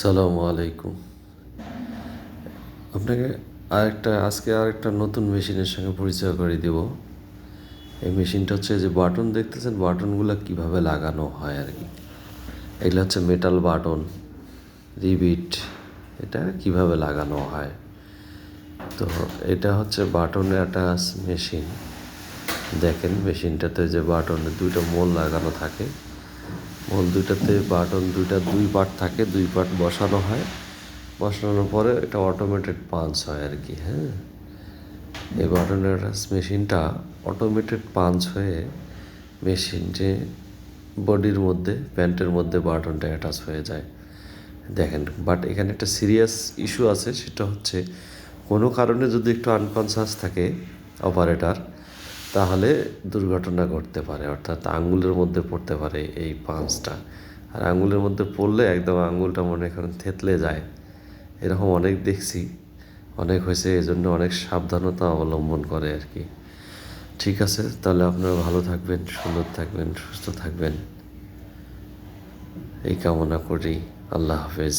সালামু আলাইকুম। আপনাকে আরেকটা, আজকে আরেকটা নতুন মেশিনের সঙ্গে পরিচয় করে দেব। এই মেশিনটা হচ্ছে যে বাটন দেখতেছেন, বাটনগুলো কীভাবে লাগানো হয় আর কি। এগুলো হচ্ছে মেটাল বাটন, রিবিট, এটা কীভাবে লাগানো হয়। তো এটা হচ্ছে বাটনের একটা মেশিন। দেখেন মেশিনটাতে যে বাটনে দুইটা মোল লাগানো থাকে। মোল দুইটাতে বাটন দুইটা দুই পার্ট থাকে, দুই পার্ট বসানো হয়। বসানোর পরে এটা অটোমেটেড পাঞ্চ হয় আর কি হ্যাঁ। এই বাটনের মেশিনটা অটোমেটেড পাঞ্চ হয়ে মেশিন যে বডির মধ্যে প্যান্টের মধ্যে বাটনটা অ্যাটাচ হয়ে যায়। দেখেন বাট এখানে একটা সিরিয়াস ইস্যু আছে, সেটা হচ্ছে কোনো কারণে যদি একটু আনকনসাস থাকে অপারেটর তাহলে দুর্ঘটনা ঘটতে পারে, অর্থাৎ আঙ্গুলের মধ্যে পড়তে পারে এই পাঞ্চটা আর আঙ্গুলের মধ্যে পড়লে একদম আঙ্গুলটা মনে করেন থেতলে যায়। এরকম অনেক দেখছি, অনেক হয়েছে এই জন্য অনেক সাবধানতা অবলম্বন করে আর কি। ঠিক আছে, তাহলে আপনারা ভালো থাকবেন, সুন্দর থাকবেন, সুস্থ থাকবেন। এই কামনা করি, আল্লাহ হাফেজ।